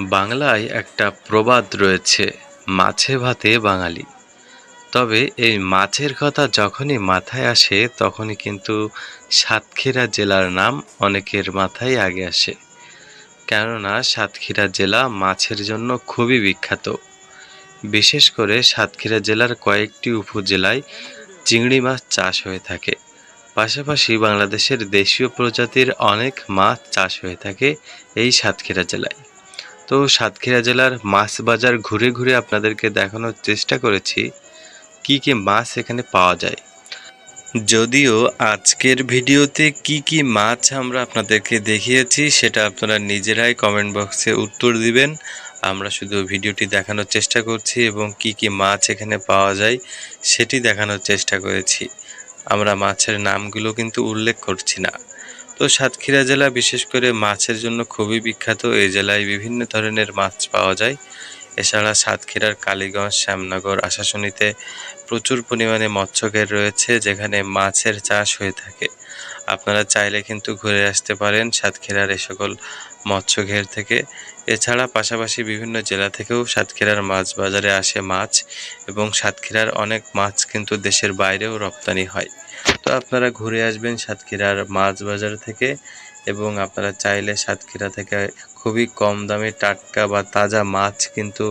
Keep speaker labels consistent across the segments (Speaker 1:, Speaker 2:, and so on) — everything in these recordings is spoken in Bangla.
Speaker 1: বাংলায় একটা প্রবাদ রয়েছে, মাছে ভাতে বাঙালি। তবে এই মাছের কথা যখনই মাথায় আসে, তখনই কিন্তু সাতক্ষীরা জেলার নাম অনেকের মাথায় আগে আসে। কেননা সাতক্ষীরা জেলা মাছের জন্য খুবই বিখ্যাত। বিশেষ করে সাতক্ষীরা জেলার কয়েকটি উপজেলায় চিংড়ি মাছ চাষ হয়ে থাকে। পাশাপাশি বাংলাদেশের দেশীয় প্রজাতির অনেক মাছ চাষ হয়ে থাকে এই সাতক্ষীরা জেলায়। তো সাতক্ষীরা জেলার মাছ বাজার ঘুরে ঘুরে আপনাদেরকে দেখানোর চেষ্টা করেছি, কি কি মাছ এখানে পাওয়া যায়। যদিও আজকের ভিডিওতে কি কি মাছ আমরা আপনাদেরকে দেখিয়েছি, সেটা আপনারা নিজেরাই কমেন্ট বক্সে উত্তর দিবেন। আমরা শুধু ভিডিওটি দেখানোর চেষ্টা করছি এবং কি কি মাছ এখানে পাওয়া যায়, সেটি দেখানোর চেষ্টা করেছি। আমরা মাছের নামগুলো কিন্তু উল্লেখ করছি না। তো সাতক্ষীরা জেলা বিশেষ করে মাছের জন্য খুবই বিখ্যাত। এই জেলায় বিভিন্ন ধরনের মাছ পাওয়া যায়। এছাড়া সাতক্ষীরার কালীগঞ্জ, শ্যামনগর আশাশুনিতে প্রচুর পরিমাণে মৎস্যঘের রয়েছে, যেখানে মাছের চাষ হয়ে থাকে। আপনারা চাইলে কিন্তু ঘুরে আসতে পারেন সাতক্ষীরার এ সকল মৎস্যঘের থেকে। এছাড়া পাশাপাশি বিভিন্ন জেলা থেকেও সাতক্ষীরার মাছ বাজারে আসে মাছ এবং সাতক্ষীরার অনেক মাছ কিন্তু দেশের বাইরেও রপ্তানি হয়। তো আপনারা ঘুরে আসবেন সাতক্ষীরার মাছ বাজার থেকে এবং আপনারা চাইলে সাতক্ষীরা থেকে খুবই কম দামে টাটকা বা তাজা মাছ কিন্তু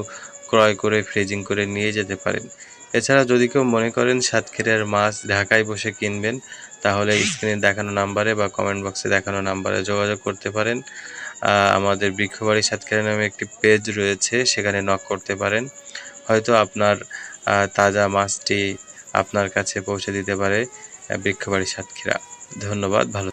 Speaker 1: ক্রয় করে, ফ্রিজিং করে নিয়ে যেতে পারেন। এছাড়া যদি কেউ মনে করেন সাতক্ষীরার মাছ ঢাকায় বসে কিনবেন তাহলে স্ক্রিনে দেখানো নাম্বারে বা কমেন্ট বক্সে দেখানো নাম্বারে যোগাযোগ করতে পারেন। আমাদের বৃক্ষবাড়ি সাতক্ষীরা নামে একটি পেজ রয়েছে, সেখানে নক করতে পারেন। হয়তো আপনার তাজা মাছটি আপনার কাছে পৌঁছে দিতে পারে বৃক্ষবাড়ি সাতক্ষীরা। ধন্যবাদ, ভালো